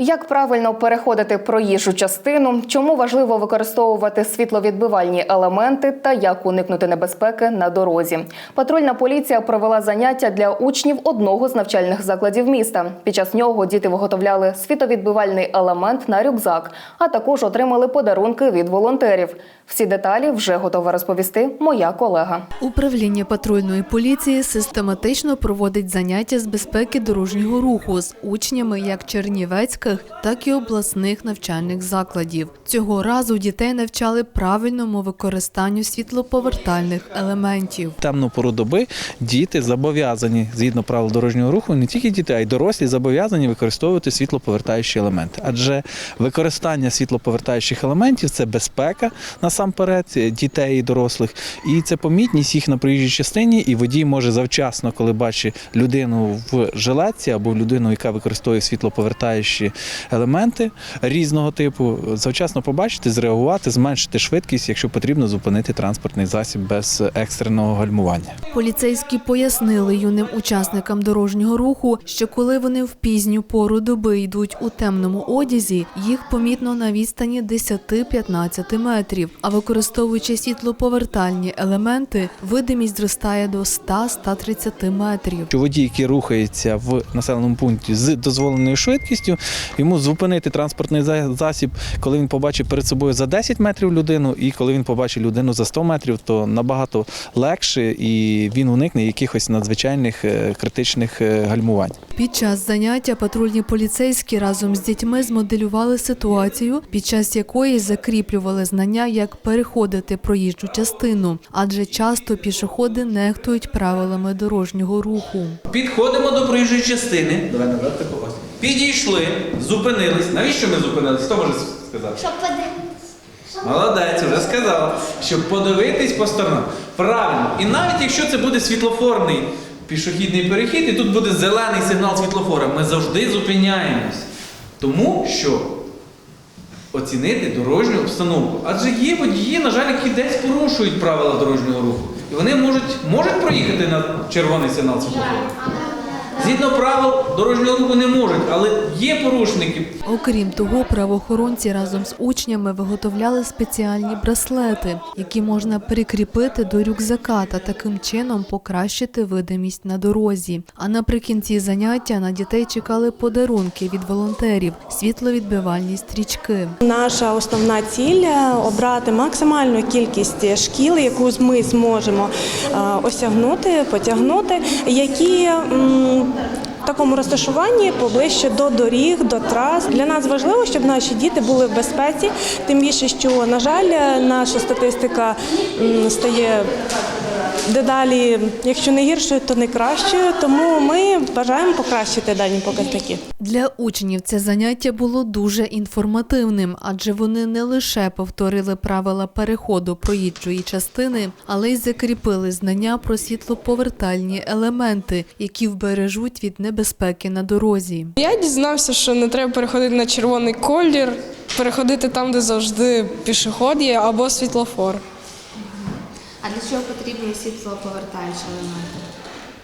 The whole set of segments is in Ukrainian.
Як правильно переходити проїжджу частину, чому важливо використовувати світловідбивальні елементи та як уникнути небезпеки на дорозі? Патрульна поліція провела заняття для учнів одного з навчальних закладів міста. Під час нього діти виготовляли світовідбивальний елемент на рюкзак, а також отримали подарунки від волонтерів. Всі деталі вже готова розповісти моя колега. Управління патрульної поліції систематично проводить заняття з безпеки дорожнього руху з учнями як чернівецьких, так і обласних навчальних закладів. Цього разу дітей навчали правильному використанню світлоповертальних елементів. темну пору доби діти зобов'язані згідно правил дорожнього руху, не тільки діти, а й дорослі зобов'язані використовувати світлоповертаючі елементи. Адже використання світлоповертаючих елементів це безпека насамперед дітей і дорослих, і це помітність їх на проїжджій частині. І водій може завчасно, коли бачить людину в жилетці або людину, яка використовує світлоповертаючі елементи різного типу, завчасно побачити, зреагувати, зменшити швидкість, якщо потрібно зупинити транспортний засіб без екстреного гальмування. Поліцейські пояснили юним учасникам дорожнього руху, що коли вони в пізню пору доби йдуть у темному одязі, їх помітно на відстані 10-15 метрів. А використовуючи світлоповертальні елементи, видимість зростає до 100-130 метрів. Водій, який рухається в населеному пункті з дозволеною швидкістю, йому зупинити транспортний за- засіб, коли він побачить перед собою за 10 метрів людину, і коли він побачить людину за 100 метрів, то набагато легше і він уникне якихось надзвичайних е, критичних е, гальмувань. Під час заняття патрульні поліцейські разом з дітьми змоделювали ситуацію, під час якої закріплювали знання, як переходити проїжджу частину, адже часто пішоходи нехтують правилами дорожнього руху. Підходимо до проїжджої частини. Давай назад такого. Підійшли, зупинились. Навіщо ми зупинились? Хто може сказати? Щоб подивитися. Молодець, вже сказала, щоб подивитись по сторонам. Правильно. І навіть якщо це буде світлофорний пішохідний перехід, і тут буде зелений сигнал світлофора, ми завжди зупиняємось. Тому що оцінити дорожню обстановку. Адже є водії, на жаль, які десь порушують правила дорожнього руху. І вони можуть, можуть проїхати на червоний сигнал світлофора. Згідно правил дорожнього руху не можуть, але є порушники. Окрім того, правоохоронці разом з учнями виготовляли спеціальні браслети, які можна прикріпити до рюкзака та таким чином покращити видимість на дорозі. А наприкінці заняття на дітей чекали подарунки від волонтерів, світловідбивальні стрічки. Наша основна ціль обрати максимальну кількість шкіл, яку ми зможемо е, осягнути, потягнути, які такому розташуванні поближче до доріг, до трас. Для нас важливо, щоб наші діти були в безпеці, тим більше, що на жаль, наша статистика стає. Дедалі, якщо не гіршою, то не кращою. Тому ми бажаємо покращити дані показники. Для учнів це заняття було дуже інформативним, адже вони не лише повторили правила переходу проїжджої частини, але й закріпили знання про світлоповертальні елементи, які вбережуть від небезпеки на дорозі. Я дізнався, що не треба переходити на червоний колір, переходити там, де завжди пішоход є, або світлофор. А для чого потрібні світлоповертаючі елементи?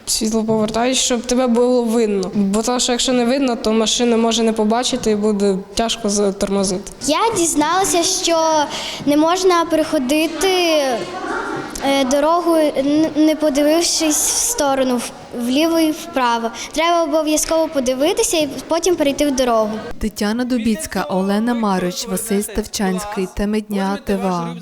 Світло повертають, щоб тебе було видно. Бо тому, що якщо не видно, то машина може не побачити і буде тяжко затормозити. Я дізналася, що не можна переходити е, дорогу, не подивившись в сторону вліво і вправо. Треба обов'язково подивитися і потім перейти в дорогу. Тетяна Дубіцька, Олена Марич, Василь Ставчанський. Теми дня ТВА.